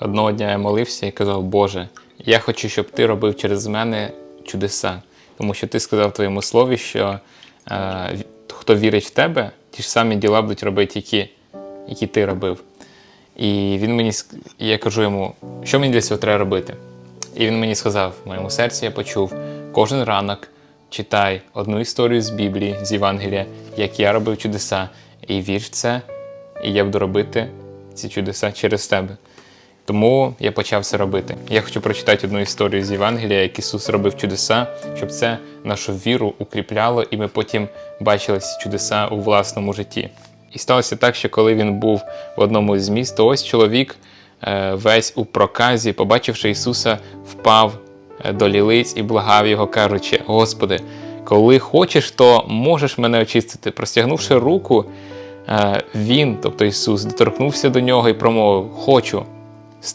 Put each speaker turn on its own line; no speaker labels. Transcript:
Одного дня я молився і казав, Боже, я хочу, щоб ти робив через мене чудеса. Тому що ти сказав в твоєму слові, що е, хто вірить в тебе, ті ж самі діла будуть робити, які, які ти робив. І він мені я кажу йому, що мені для цього треба робити. І він мені сказав, в моєму серці я почув, кожен ранок читай одну історію з Біблії, з Євангелія, як я робив чудеса, і вір в це, і я буду робити ці чудеса через тебе. Тому я почав це робити. Я хочу прочитати одну історію з Євангелія, як Ісус робив чудеса, щоб це нашу віру укріпляло, і ми потім бачили ці чудеса у власному житті. І сталося так, що коли він був в одному з міст, то ось чоловік е, весь у проказі, побачивши Ісуса, впав е, до лілиць і благав його, кажучи: Господи, коли хочеш, то можеш мене очистити. Простягнувши руку, е, він, тобто Ісус, доторкнувся до нього і промовив: Хочу,